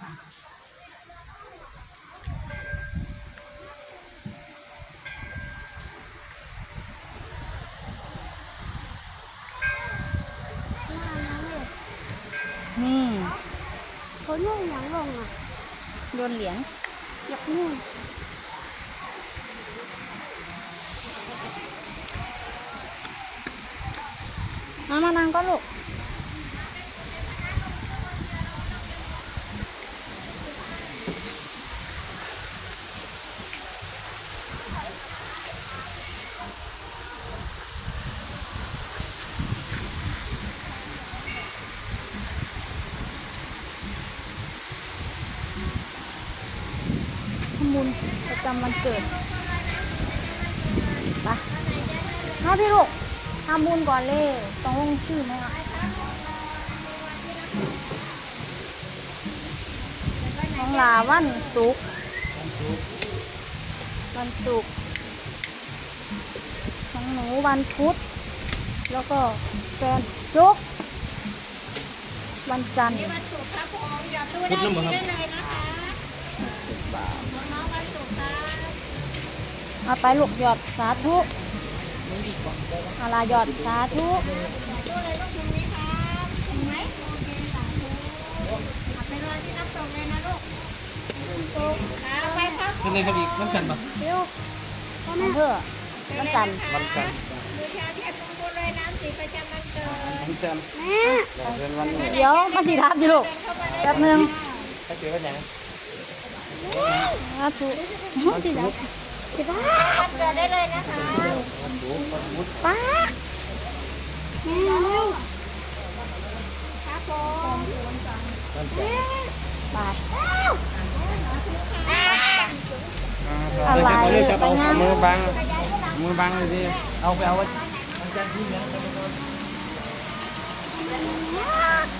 นี่เขานุ่งหยังลงอะโยนเหรียญอยากนุ่งมามานั่งก็ลูก ทำบุญประจำวันเกิดไปมาพี่ลูกทำบุญก่อนเลยต้องลงชื่อไหมอะน้องลาวันศุกร์วันศุกร์น้องหนูวันพุธแล้วก็แฟนจุกวันจันทร์วันศุกร์ครับผมหยอดตู้ได้ที่ได้เลยนะคะสิบบาท เอาไปลูกหยอดสาธุอาลาหยอดสาธุตู้เลยลูกคุณนี้ครับถึงไหมโอเคสาธุเอาไปรอที่น้ำตกเลยนะลูกตุ๊กเอาไปครับขึ้นเลยครับอีกน้ำกันปะเดี๋ยวอำเภอวันจันทร์วันกันดูชาเทียนมงคลเลยน้ำสีประจำวันเกิดวันจันทร์แม่แต่เป็นวันนี้เดี๋ยวมาสิทับอยู่ลูกเดินเข้ามาเลยแป๊บหนึงถ้าเกิดว่าอย่างนั้นสาธุสิทับ สิบ้าวันเกิดได้เลยนะคะป้าเร็วครับผมวันจันทอะไรไรจะเอาไปงานมือบัง มือบังเลยสิเอาไปเอาวันวันจันทร์ที่นี้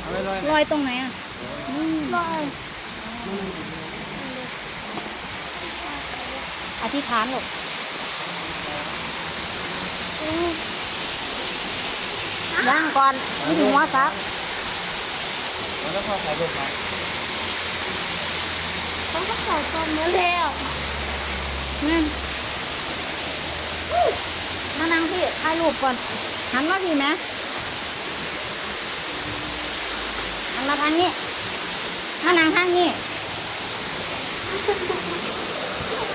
เอาไปเลยลอยตรงไหนอะลอย อ ธิษฐานลูกย่างก่อนนี่ถึงหัวซักแล้วก็ถ่ายรูปมาต้องก็ใส่ตอนนี้แล้วนั่นมานั่งพี่ถ่ายรูปก่อน หันมาพี่ไหมหันมาทางนี้มานั่งทางนี้